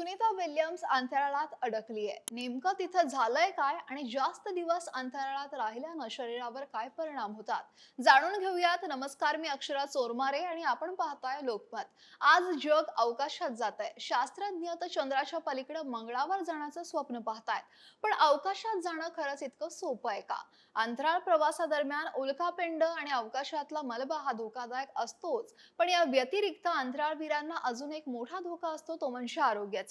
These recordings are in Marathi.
सुनीता विल्यम्स अंतराळात अडकलीये नेमकं तिथं झालंय काय आणि जास्त दिवस अंतराळात राहिल्यानं शरीरावर काय परिणाम होतात? जाणून घेऊयात. नमस्कार मी अक्षरा चोरमारे आणि आपण पाहताय लोकमत. आज जग अवकाशात जात आहे शास्त्रज्ञ तर चंद्राच्या पलीकडे मंगळावर जाण्याचं स्वप्न पाहतायत. पण अवकाशात जाणं खरंच इतकं सोपं आहे का? अंतराळ प्रवासादरम्यान उल्कापिंड आणि अवकाशातला मलबा हा धोकादायक असतोच. पण या व्यतिरिक्त अंतराळवीरांना अजून एक मोठा धोका असतो तो म्हणजे आरोग्याचा.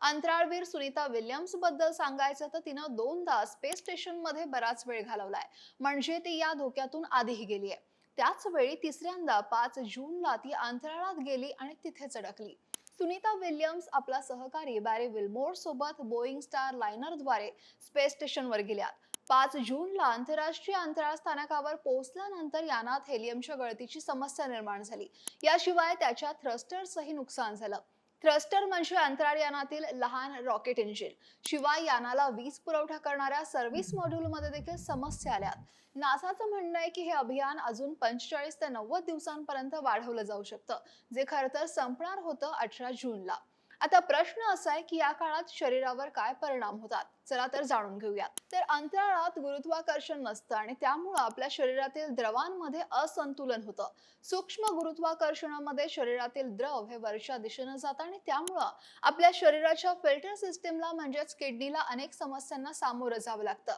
अंतराळवीर सुनीता विल्यम्सबद्दल सांगायचं तर तिनं दोनदा स्पेस स्टेशनमध्ये बराच वेळ घालवलाय. म्हणजे ती या धोक्यातून आधीही गेली आहे त्याच वेळी तिसऱ्यांदा पाच जूनला ती अंतराळात गेली आणि तिथेच अडकली सुनीता विल्यम्स आपला सहकारी बॅरी विल्मोर सोबत बोईंग स्टार लायनरद्वारे स्पेस स्टेशनवर गेल्या पाच जूनला आंतरराष्ट्रीय अंतराळ स्थानकावर पोहोचल्यानंतर यानात हेलियमच्या गळतीची समस्या निर्माण झाली. याशिवाय त्याच्या थ्रस्टर्सही नुकसान झालं. थ्रस्टर म्हणजे अंतराळयानातील लहान रॉकेट इंजिन. शिवाय यानाला वीज पुरवठा करणाऱ्या सर्व्हिस मॉड्यूलमध्ये देखील समस्या आल्यात नासाचं म्हणणं आहे की हे अभियान अजून पंचेचाळीस ते नव्वद दिवसांपर्यंत वाढवलं जाऊ शकतं. जे खरं तर संपणार होतं अठरा जूनला. आता प्रश्न असा आहे की या काळात शरीरावर काय परिणाम होतात? चला तर जाणून घेऊयात. तर अंतराळात गुरुत्वाकर्षण नसतं आणि त्यामुळं आपल्या शरीरातील द्रवांमध्ये असंतुलन होतं. सूक्ष्म गुरुत्वाकर्षणामध्ये शरीरातील द्रव हे वरच्या दिशेनं जातं आणि त्यामुळं आपल्या शरीराच्या फिल्टर सिस्टीमला म्हणजेच किडनीला अनेक समस्यांना सामोरं जावं लागतं.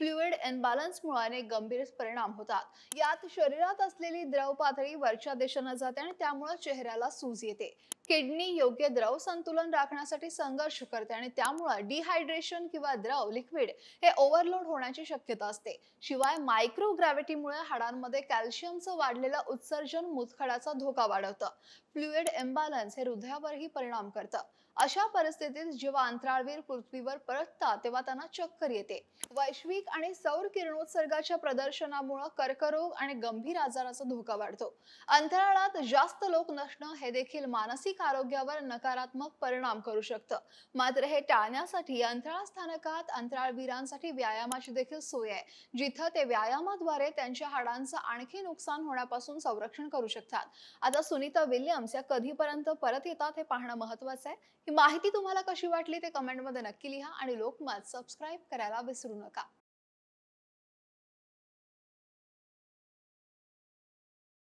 फ्लुइड इनबॅलन्समुळे अनेक गंभीर परिणाम होतात. यात शरीरात असलेली द्रव पातळी वरच्या दिशेनं जाते आणि त्यामुळे चेहऱ्याला सूज येते. किडनी योग्य द्रव संतुलन राखण्यासाठी संघर्ष करते आणि त्यामुळे डिहायड्रेशन किंवा द्रव लिक्विड हे ओव्हरलोड होण्याची शक्यता असते. शिवाय मायक्रोग्रॅव्हिटीमुळे हाडांमध्ये कॅल्शियमचं वाढलेलं उत्सर्जन मुतखडाचा धोका वाढवतं. फ्लुइड इम्बॅलन्स हे हृदयावरही परिणाम करतं. अशा परिस्थितीत जेव्हा अंतराळवीर पृथ्वीवर परततात तेव्हा त्यांना चक्कर येते. वैश्विक आणि सौर किरणोत्सर्गाच्या प्रदर्शनामुळे कर्करोग आणि गंभीर आजाराचा धोका वाढतो. अंतराळात जास्त लोक नसणं हे देखील मानसिक मानसिक आरोग्यावर नकारात्मक परिणाम करू शकतं. मात्र हे टाळण्यासाठी अंतराळ स्थानकात अंतराळवीरांसाठी व्यायामाची देखील सोय आहे जिथं ते व्यायामाद्वारे त्यांच्या हाडांचं आणखी नुकसान होण्यापासून संरक्षण करू शकतात. आता सुनीता विल्यम्स या कधीपर्यंत परत येतात हे पाहणं महत्वाचं आहे. ही माहिती तुम्हाला कशी वाटली ते कमेंटमध्ये नक्की लिहा आणि लोकमत सबस्क्राईब करायला विसरू नका.